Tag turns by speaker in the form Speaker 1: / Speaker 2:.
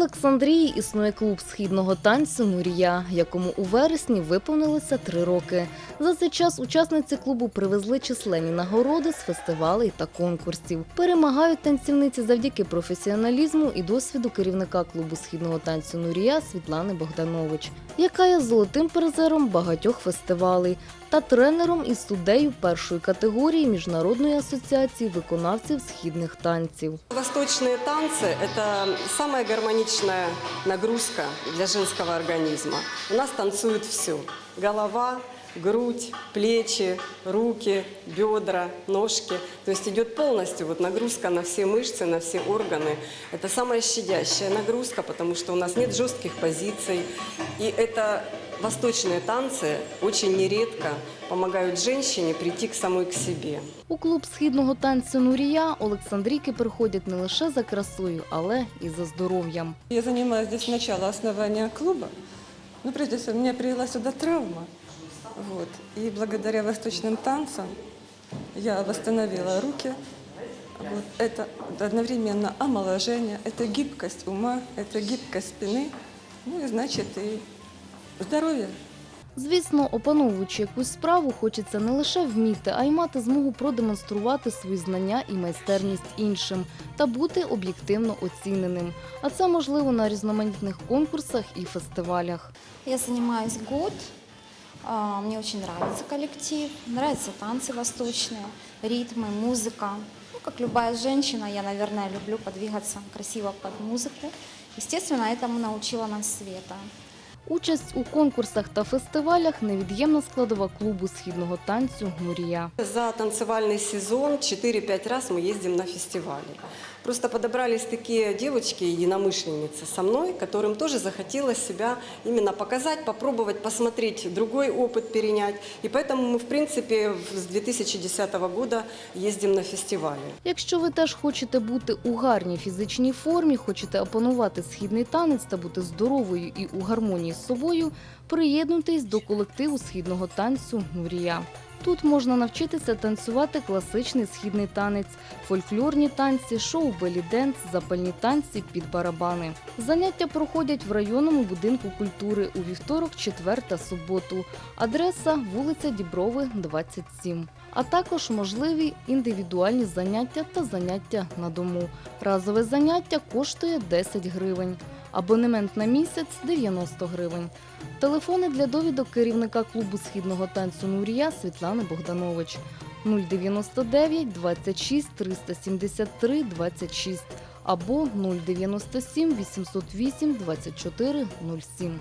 Speaker 1: Олександрії існує клуб східного танцю Нурія, якому у вересні виповнилося три роки. За цей час учасниці клубу привезли численні нагороди з фестивалей та конкурсів. Перемагають танцівниці завдяки професіоналізму і досвіду керівника клубу східного танцю Нурія Світлани Богданович, яка є золотим призером багатьох фестивалей та тренером і суддею першої категорії Міжнародної асоціації виконавців східних танців.
Speaker 2: Восточные танцы – это самая гармоничная нагрузка для женского организма. У нас танцует все – голова, грудь, плечи, руки, бедра, ножки. То есть идет полностью вот нагрузка на все мышцы, на все органы. Это самая щадящая нагрузка, потому что у нас нет жестких позиций. И это восточные танцы очень нередко помогают женщине прийти к самой к себе.
Speaker 1: У клуб східного танцю Нурія Олександрійки приходять не лише за красою, але і за здоров'ям.
Speaker 3: Я занимаюсь здесь с начала основания клуба. Но прежде всего меня привела сюда травма. Вот. И благодаря восточным танцам я восстановила руки. Вот. Это одновременно омоложение, это гибкость ума, это гибкость спины. Ну и значит и здоровье.
Speaker 1: Звісно, опановуючи якусь справу, хочеться не лише вміти, а й мати змогу продемонструвати свої знання і майстерність іншим та бути об'єктивно оціненим. А це можливо на різноманітних конкурсах і фестивалях.
Speaker 4: Я занимаюсь год. А, Мне очень нравится коллектив, нравятся танцы восточные, ритмы, музыка. Ну, как любая женщина, я, наверное, люблю подвигаться красиво под музыку. Естественно, этому научила нас Света.
Speaker 1: Участь у конкурсах та фестивалях невід'ємна складова клубу східного танцю Нурія.
Speaker 2: За танцевальный сезон 4-5 раз мы ездим на фестивали. Просто подобрались такие девочки, единомышленницы со мной, которым тоже захотелось себя именно показать, попробовать, посмотреть, другой опыт перенять. И поэтому мы, в принципе, с 2010 года ездим на фестивали.
Speaker 1: Якщо ви теж хочете бути у гарній фізичній формі, хочете опанувати східний танець та бути здоровою і у гармонії з собою, приєднуйтесь до колективу східного танцю Нурія. Тут можна навчитися танцювати класичний східний танець, фольклорні танці, шоу белі-денс, запальні танці під барабани. Заняття проходять в районному будинку культури у вівторок, четвер та суботу. Адреса вулиця Діброви, 27. А також можливі індивідуальні заняття та заняття на дому. Разове заняття коштує 10 гривень. Абонемент на місяць 90 гривень. Телефони для довідок керівника клубу східного танцю Нурія Світлани Богданович 099 26 373 26 або 097 808 24 07.